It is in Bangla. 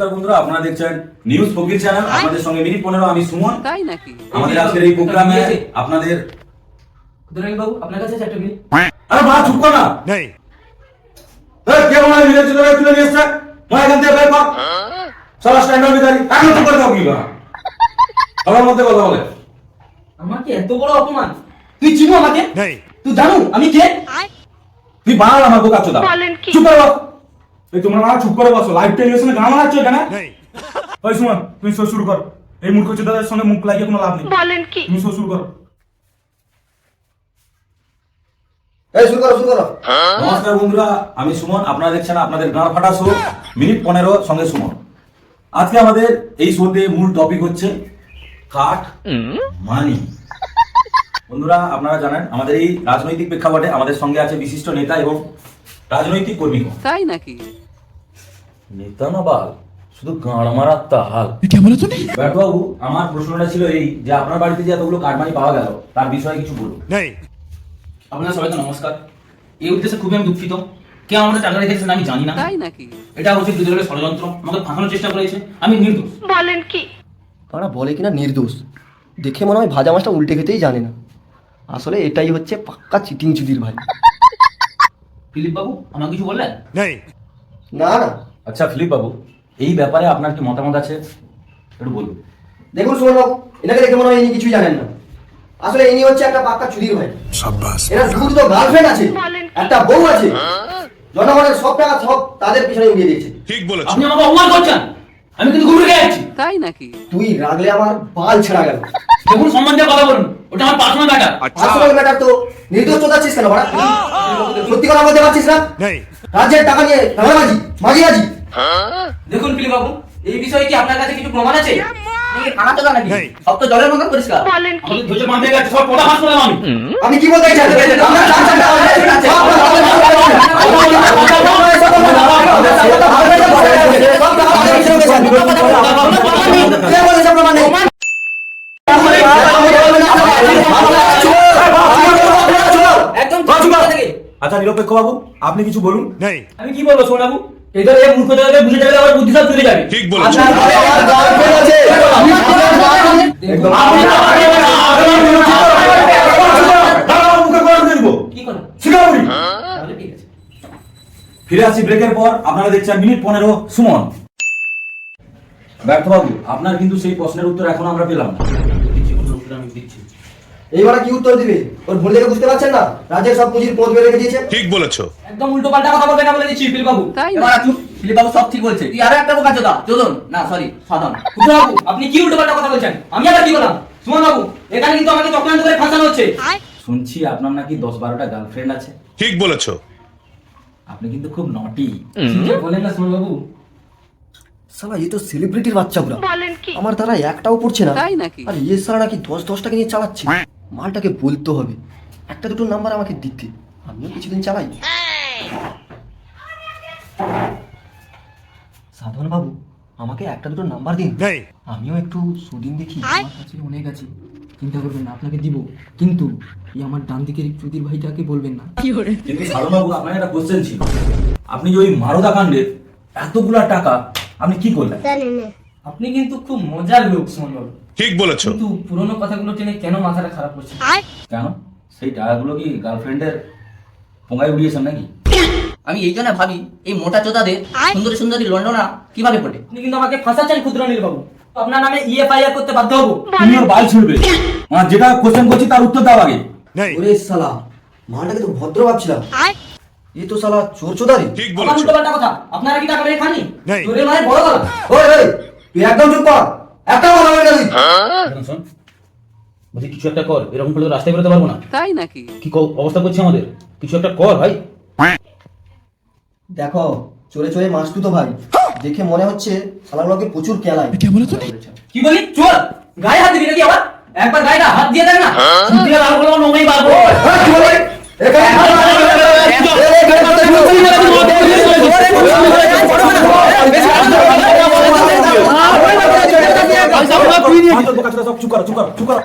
নমস্কার বন্ধুরা আপনারা দেখছেন নিউজ ফকির চ্যানেল আমাদের সঙ্গে মিনিট পনেরো আমি সুমন। তাই নাকি? আমাদের আজকের এই প্রোগ্রামে আপনাদের বাবু আপনার কাছে আরে মা চুপ কর না। নেই। কে চলে আমার মধ্যে কথা বলে। এত বড় অপমান। তুই চিনো আমাকে? নেই। তুই জানো আমি কে? তুই বাড়াল আমার বোকা চোদা চুপ কর এই তোমরা না চুপ করে বসো লাইভ টেলিভিশনে গান মারাচ্ছ এখানে? ওই সুমন তুই শো শুরু কর এই মূর্খ চোদাদের সঙ্গে মুখ লাগিয়ে কোনো লাভ নেই। বলেন কি? তুমি শো শুরু করো এই শুরু করো শুরু করো। নমস্কার বন্ধুরা আমি সুমন আপনারা দেখছেন আপনাদের গান ফাটা শো মিনিট পনেরো সঙ্গে সুমন। আজকে আমাদের এই শোতে মূল টপিক হচ্ছে কাঠ মানি। বন্ধুরা আপনারা জানেন আমাদের এই রাজনৈতিক প্রেক্ষাপটে আমাদের সঙ্গে আছে বিশিষ্ট নেতা এবং রাজনৈতিক কর্মীগণ তাই নাকি? নেতা না বাল শুধু গাঁড় মারা তাহাল। এটা বলো তুমি? বাবু আমার প্রশ্নটা ছিল এই যে আপনার বাড়িতে যে এতগুলো কাঠমানি পাওয়া গেল তার বিষয়ে কিছু বলুন। নেই। আপনার সবাইকে নমস্কার। এই উদ্দেশ্যে খুবই আমি দুঃখিত। কে আমাদের টাকা রেখেছে আমি জানি না। তাই নাকি? এটা হচ্ছে দুজনের ষড়যন্ত্র। আমাকে ফাঁসানোর চেষ্টা করেছে। আমি নির্দোষ। বলেন কি? তারা বলে কিনা নির্দোষ? দেখে মনে হয় ভাজা মাছটা উল্টে খেতেই জানে না। আসলে এটাই হচ্ছে পাক্কা চিটিং চুদির ভাই। ফিলিপ বাবু আমাকে কিছু বললেন? না না। আচ্ছা ফিলিপ বাবু এই ব্যাপারে আপনার কি মতামত আছে? একটু বলুন। দেখুন সুবর্ণবাবু এনাকে দেখে মনে হয় ইনি কিছুই জানেন না। আসলে ইনি হচ্ছে একটা পাক্কা চুরির ভাই। সাব্বাস। এরা শুধু তো গার্লফ্রেন্ড আছে একটা বউ আছে। জনগণের সব টাকা সব তাদের পিছনে উড়িয়ে দিয়েছে। ঠিক বলেছেন আপনি আমাকে অপমান করছেন? আমি কিন্তু ঘুরে গেছি তাই নাকি? তুই রাগলে আমার বাল ছেড়া গেল। দেখুন সম্মান দিয়ে কথা বলুন। ওটা আমার পার্সোনাল ম্যাটার পার্সোনাল ম্যাটার তো নির্দোষ চোদাচ্ছিস কেন বড়া? হ্যাঁ। সত্যি কথা বলতে পারছিস না? রাজ্যের টাকা নিয়ে ধারাবাজি মাঝি আজি দেখুন বাবু এই বিষয়ে কি আপনার কাছে কিছু প্রমাণ আছে আমি আমি কি বলতে আচ্ছা নিরপেক্ষ বাবু আপনি কিছু বলুন আমি কি বলব সোনাবু আচ্ছা, ফিরে আসি ব্রেকের পর। আপনারা দেখছেন মিনিট পনেরো সুমন। ব্যর্থবাবু আপনার কিন্তু সেই প্রশ্নের উত্তর এখন আমরা পেলাম না। দিচ্ছি। এইবার কি উত্তর দিবে? ওর ভুল দেখে বুঝতে পারছেন না? রাজ্যের সব পুঁজির পথ বেড়ে ঠিক বলেছ। একদম উল্টো পাল্টা কথা বলবে না বলে দিচ্ছি ফিল বাবু এবার ফিল বাবু সব ঠিক বলছে। একটা বোকা চোদা না সরি সাধন। বাবু আপনি কি উল্টো পাল্টা কথা বলছেন? আমি আবার কি বললাম? সুমন বাবু এখানে কিন্তু আমাকে চক্রান্ত করে ফাঁসানো হচ্ছে। শুনছি আপনার নাকি দশ বারোটা গার্লফ্রেন্ড আছে। ঠিক বলেছ। আপনি কিন্তু খুব নটি বলেন না সুমন বাবু সালা তো সেলিব্রিটির বাচ্চা পুরা আমার দ্বারা একটাও পড়ছে না। তাই নাকি? আর ইয়ে সালা নাকি দশ দশটাকে নিয়ে চালাচ্ছে। মালটাকে বলতে হবে। একটা দুটো নাম্বার আমাকে দিতে। আমিও কিছুদিন চালাই। সাধন বাবু আমাকে একটা দুটো নাম্বার দিন। আমিও একটু সুদিন দেখি। আমার কাছে অনেক আছে। চিন্তা করবেন না আপনাকে দিব। কিন্তু এই আমার ডান দিকের চুদির ভাইটাকে বলবেন না। কিন্তু সাধুবাবু আপনার একটা কোশ্চেন ছিল। আপনি যে ওই মারদা কাণ্ডের এতগুলা টাকা আপনি কি করলেন? আপনি কিন্তু খুব মজার লোক সুমন ঠিক বলেছ। কিন্তু পুরনো কথাগুলো টেনে কেন মাথাটা খারাপ করছে কেন? সেই টাকাগুলো কি গার্লফ্রেন্ডের পোঙায় উড়িয়েছেন নাকি? আমি এই জন্য ভাবি এই মোটা চোদাদের সুন্দরী সুন্দরী লন্ডনা কীভাবে পড়ে আপনি কিন্তু আমাকে ফাঁসাচ্ছেন ক্ষুদ্রনীল বাবু। আপনার নামে ইএফআইআর করতে বাধ্য হব। তুমি ওর বাল ছুড়বে। আমার যেটা কোশ্চেন করছি তার উত্তর দাও আগে। ওরে সালা মাটাকে তো ভদ্র ভাবছিলাম। এ তো সালা চোর চোদারি। ঠিক বলেছ। কথা। আপনারা কি টাকা মেরে খানি চোরের মানে বড় কথা ওই ওই। তুই একদম চুপ কর। একটা কথা বলে হ্যাঁ? বলছি কিছু একটা কর এরকম রাস্তায় বেরোতে পারব না। তাই নাকি? কি অবস্থা করছে আমাদের? কিছু একটা কর ভাই। দেখো চলে চলে মাছ তো ভাই। দেখে মনে হচ্ছে শালাগুলোকে প্রচুর কেলায়। কি বলি চোর! গায়ে হাত দিবি নাকি আবার? একবার গায়েটা হাত দিয়ে দেখ না। হ্যাঁ? 손가락, 손가락, 손가락.